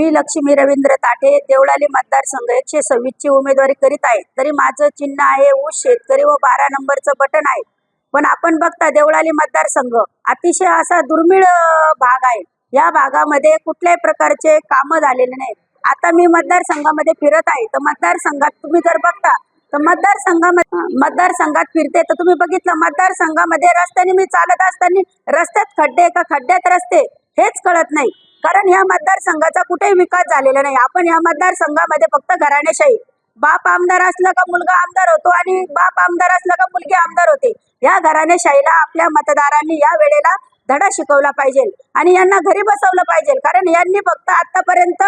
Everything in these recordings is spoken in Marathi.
मी लक्ष्मी रवींद्र ताठे देवळाली मतदारसंघ एकशे सव्वीसची उमेदवारी करीत आहे तरी माझं चिन्ह आहे ऊस शेतकरी व बारा नंबरचं बटन आहे. पण आपण बघता देवळाली मतदारसंघ अतिशय असा दुर्मिळ भाग आहे. या भागामध्ये कुठल्याही प्रकारचे कामं झालेले नाही आता मी मतदारसंघामध्ये फिरत आहे. तर मतदारसंघात तुम्ही जर बघता तर मतदारसंघामध्ये मतदारसंघात फिरते तर तुम्ही बघितलं मतदारसंघामध्ये रस्त्याने मी चालत असताना रस्त्यात खड्डे का खड्ड्यात रस्ते हेच कळत नाही. कारण या मतदारसंघाचा कुठेही विकास झालेला नाही. आपण या मतदारसंघामध्ये फक्त घराण्याशाही बाप आमदार असला का मुलगा आमदार होतो आणि बाप आमदार असला का मुलगी आमदार होते. या घराणेशाहीला आपल्या मतदारांनी या वेळेला धडा शिकवला पाहिजे आणि यांना घरी बसवलं पाहिजे. कारण यांनी फक्त आतापर्यंत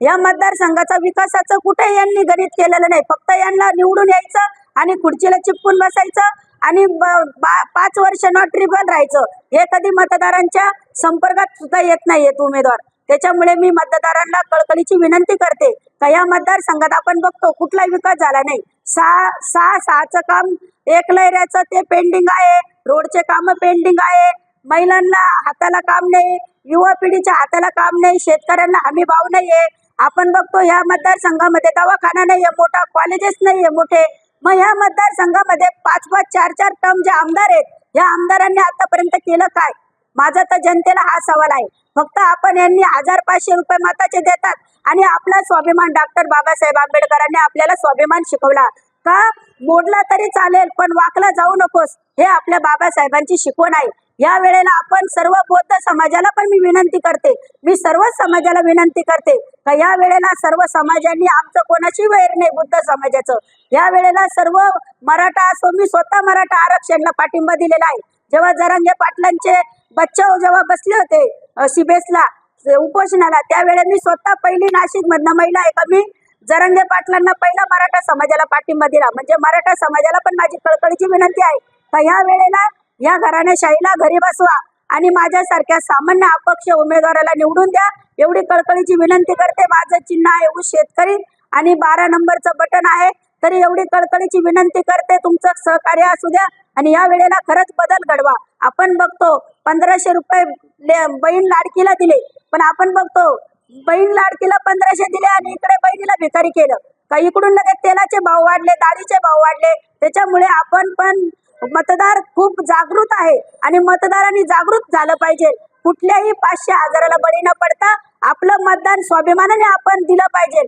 या मतदारसंघाचा विकासाचं कुठे यांनी गणित केलेलं नाही. फक्त यांना निवडून यायचं आणि खुर्चीला चिपकून बसायचं आणि बा- पाच वर्ष नॉट राहायचं. हे कधी मतदारांच्या संपर्कात सुद्धा येत नाहीयेत उमेदवार. त्याच्यामुळे मी मतदारांना कळकळीची विनंती करते का या मतदारसंघात आपण बघतो कुठलाही विकास झाला नाही. सहा सहा सहाचं काम एक लहऱ्याचं ते पेंडिंग आहे. रोडचे काम पेंडिंग आहे. महिलांना हाताला काम नाही. युवा पिढीच्या हाताला काम नाही. शेतकऱ्यांना हमी भाव नाहीये. आपण बघतो या मतदारसंघामध्ये दवाखाना नाहीये मोठा कॉलेजेस नाहीये मोठे. मग या मतदारसंघामध्ये पाच पाच चार चार टर्म जे आमदार आहेत या आमदारांनी आतापर्यंत केलं काय? माझा तर जनतेला हा सवाल आहे. फक्त आपण यांनी हजार पाचशे रुपये मताचे देतात आणि आपला स्वाभिमान डॉक्टर बाबासाहेब आंबेडकरांनी आपल्याला स्वाभिमान शिकवला. का? मोडला तरी चालेल पण वाकला जाऊ नकोस हे आपल्या बाबासाहेबांची शिकवण आहे. या वेळेला आपण सर्व बौद्ध समाजाला पण मी विनंती करते. मी सर्वच समाजाला विनंती करते. का या वेळेला सर्व समाजांनी आमचं कोणाची वैर नाही बुद्ध समाजाचं. या वेळेला सर्व मराठा असो मी स्वतः मराठा आरक्षणला पाठिंबा दिलेला आहे. जेव्हा जरांगे पाटलांचे बच्चाव जेव्हा बसले होते अ, सिबेसला उपोषणाला त्यावेळेला मी स्वतः पहिली नाशिक मधनं महिला आहे का मी जरंगे पाटलांना पहिला मराठा समाजाला पाठिंबा दिला. म्हणजे मराठा समाजाला पण माझी कळकळीची विनंती आहे. का या वेळेला या घराण्याशाहीला घरी बसवा. आणि माझ्यासारख्या सामान्य अपक्ष उमेदवाराला निवडून द्या. एवढी कळकळीची विनंती करते. माझं चिन्ह आहे ऊस शेतकरी आणि बारा नंबरचं बटन आहे. तरी एवढी कळकळीची विनंती करते. तुमचं सहकार्य असू द्या आणि या वेळेला खरंच बदल घडवा. आपण बघतो पंधराशे रुपये बहीण लाडकीला दिले. पण आपण बघतो बहीण लाडकीला पंधराशे दिले आणि इकडे बहिणीला भिकारी केलं. का इकडून लगेच तेलाचे भाव वाढले डाळीचे भाव वाढले. त्याच्यामुळे आपण पण मतदार खूप जागृत आहे आणि मतदारांनी जागृत झालं पाहिजे. कुठल्याही पाचशे हजाराला बळी न पडता आपलं मतदान स्वाभिमानाने आपण दिलं पाहिजे.